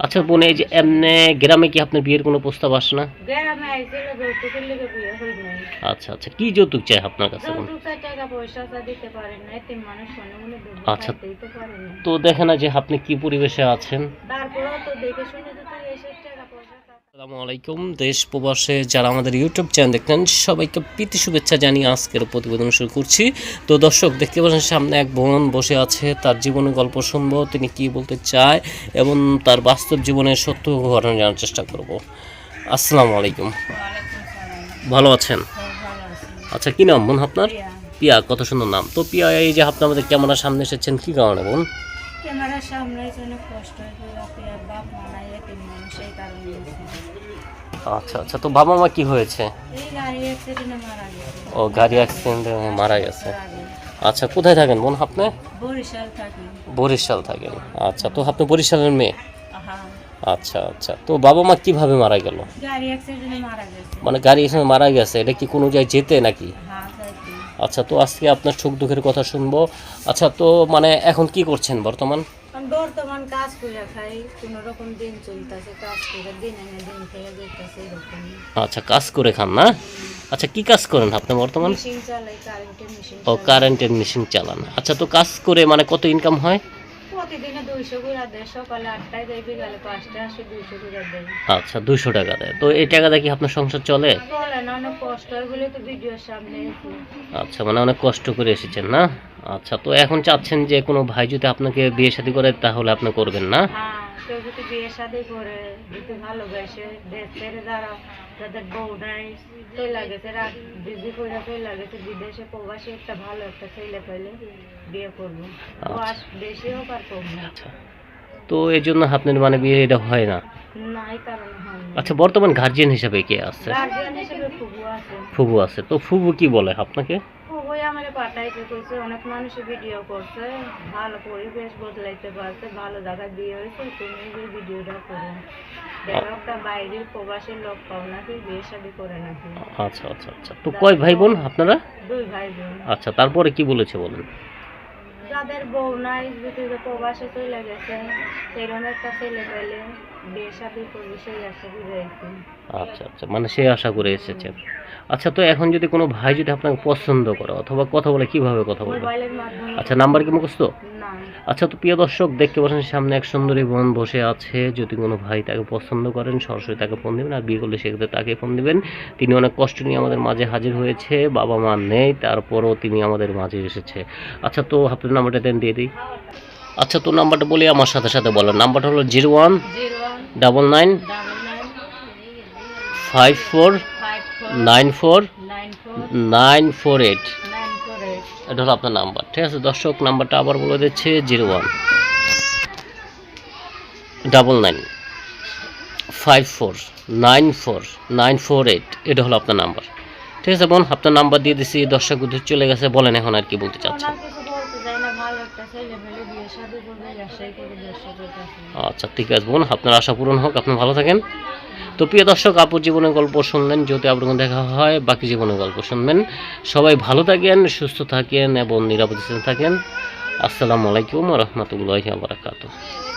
আচ্ছা বোন এই যে এমনি গ্রামে কি আপনার বিয়ের কোনো প্রস্তাব আসে না? গ্রামে আইছিল যৌতুকের লেগে বিয়ে হই নাই আচ্ছা আচ্ছা কি যৌতুক চাই আপনার কাছে বোন? যৌতুক চাই টাকা পয়সা চা দিতে পারেন না এতে মানুষ মনে মনে আচ্ছা। তো দেখেন না। দেখে না যে আপনি কি পরিবেশে আছেন? তারপরেও তো দেখে শুনে তো তুই এসে টাকা পয়সা তা- আসসালামু আলাইকুম দেশ প্রবাসে যারা আমাদের ইউটিউব চ্যানেল দেখতেন সবাইকে প্রীতি শুভেচ্ছা জানিয়ে আজকের প্রতিবেদন শুরু করছি। তো দর্শক দেখতে পাচ্ছেন সামনে এক বোন বসে আছে তার জীবনের গল্প শুনব তিনি কি বলতে চায় এবং তার বাস্তব জীবনের সত্য ঘটনা জানার চেষ্টা করব। আসসালামু আলাইকুম। ভালো আছেন? আচ্ছা কি নাম বোন আপনার? পিয়া কত সুন্দর নাম। তো পিয়া এই যে আপনি আমাদের ক্যামেরার সামনে এসেছেন কি কারণে বোন? ক্যামেরার সামনে জন্য কষ্ট হয়ে বাপ মানাই এতিম মানুষ এই কারণে আচ্ছা আচ্ছা তো বাবা মা কি হয়েছে? এই গাড়ি অ্যাক্সিডেন্টে মারা গেছে। ও গাড়ি অ্যাক্সিডেন্টে মারা গেছে। আচ্ছা কোথায় থাকেন বোন আপনি? বরিশাল থাকি। বরিশাল থাকেন। আচ্ছা তো আপনি বরিশালের মেয়ে? আচ্ছা আচ্ছা তো বাবা মা কীভাবে মারা গেল? গাড়ি অ্যাক্সিডেন্টে মারা গেছে। মানে গাড়ি এখানে মারা গেছে এটা কি কোনো জায়গায় যেতে নাকি? আচ্ছা তো আজকে আপনার সুখ দুঃখের কথা শুনব। আচ্ছা তো মানে এখন কি করছেন বর্তমান? বর্তমান কাজ করে খাই কোন রকম দিন চলতেছে কাজ করে দিন এনে দিন খেয়ে যেতেছে এরকম। আচ্ছা কাজ করে খান না? আচ্ছা কি কাজ করেন আপনি বর্তমান? মেশিন চালাই কারেন্টের মেশিন ও কারেন্টের মেশিন চালান। আচ্ছা তো কাজ করে মানে কত ইনকাম হয়? প্রতিদিনে দুইশো করে দেয় সকালে আটটায় দেয় বিকালে পাঁচটায় আসে দুইশো করে দেয়। আচ্ছা দুশো টাকা দেয়। তো এই টাকা দিয়ে কি আপনার সংসার চলে? বলে না অনেক কষ্ট বলে তো ভিডিওর সামনে আচ্ছা মানে অনেক কষ্ট করে এসেছেন না? আচ্ছা তো এখন চাচ্ছেন যে কোনো ভাই যদি আপনাকে বিয়ে শাদী করে তাহলে আপনি করবেন না? হ্যাঁ কেউ যদি বিয়ে শাদি করে যদি ভালোবাসে দেশ ছেড়ে যারা যাদের বউ নাই চলে গেছে রাত বিজি করে চলে গেছে বিদেশে প্রবাসী একটা ভালো একটা ছেলে পেলে বিয়ে করব। ও বেশি হোক আর কম আচ্ছা। তো এই জন্য আপনার মানে বিয়ে এটা হয় না? আচ্ছা বর্তমান গার্জিয়ান হিসাবে কে আছে। ফুবু আছে। তো ফুবু কি বলে আপনাকে? আমার পাঠাইতে কইছে অনেক মানুষ ভিডিও করছে ভালো পরিবেশ বদলাইতে পারছে ভালো জায়গা বিয়ে হয়েছে তুমি যে ভিডিওটা করো। দেখো একটা বাইরের প্রবাসী লোক পাও নাকি বিয়ে শাদি করে নাকি। আচ্ছা আচ্ছা আচ্ছা। তো কয় ভাই বোন আপনারা? দুই ভাই বোন। আচ্ছা তারপরে কি বলেছে বলেন? যাদের বউ নাই যদি প্রবাসে চলে গেছে। সেরকম একটা ছেলে পেলে বিয়ে শাদি করবে সেই আশা বুঝাইছি আচ্ছা আচ্ছা মানে সে আশা করে এসেছেন আচ্ছা তো এখন যদি কোনো ভাই যদি আপনাকে পছন্দ করে অথবা কথা বলে কীভাবে কথা বলবে? আচ্ছা নাম্বার কি মুখস্থ? আচ্ছা তো প্রিয় দর্শক দেখতে পাচ্ছেন সামনে এক সুন্দরী বোন বসে আছে। যদি কোনো ভাই তাকে পছন্দ করেন সরাসরি তাকে ফোন দেবেন আর বিয়ে করলে সেক্ষেত্রে তাকে ফোন দেবেন। তিনি অনেক কষ্ট নিয়ে আমাদের মাঝে হাজির হয়েছে বাবা মা নেই তারপরও তিনি আমাদের মাঝে এসেছে। আচ্ছা তো আপনার নাম্বারটা দেন দিয়ে দিই। আচ্ছা তো নাম্বারটা বলি আমার সাথে সাথে বলেন। নাম্বারটা হলো zero one double nine five four nine four nine four eight. এটা হলো আপনার নাম্বার ঠিক আছে? দর্শক নাম্বারটা আবার বলে দিচ্ছে zero one double nine five four nine four nine four eight এটা হলো আপনার নাম্বার ঠিক আছে? বোন আপনার নাম্বার দিয়ে দিছি দর্শক উদ্দেশ্য চলে গেছে বলেন এখন আর কি বলতে চাচ্ছেন। আচ্ছা ঠিক আছে বোন আপনার আশা পূরণ হোক আপনি ভালো থাকেন। তো প্রিয় দর্শক আপুর জীবনের গল্প শুনলেন যদি আপনার দেখা হয়, বাকি জীবনের গল্প শুনবেন। সবাই ভালো থাকেন, সুস্থ থাকেন এবং নিরাপদে থাকেন। আসসালামু আলাইকুম রহমতুল্লাহ বারাকাতুহ।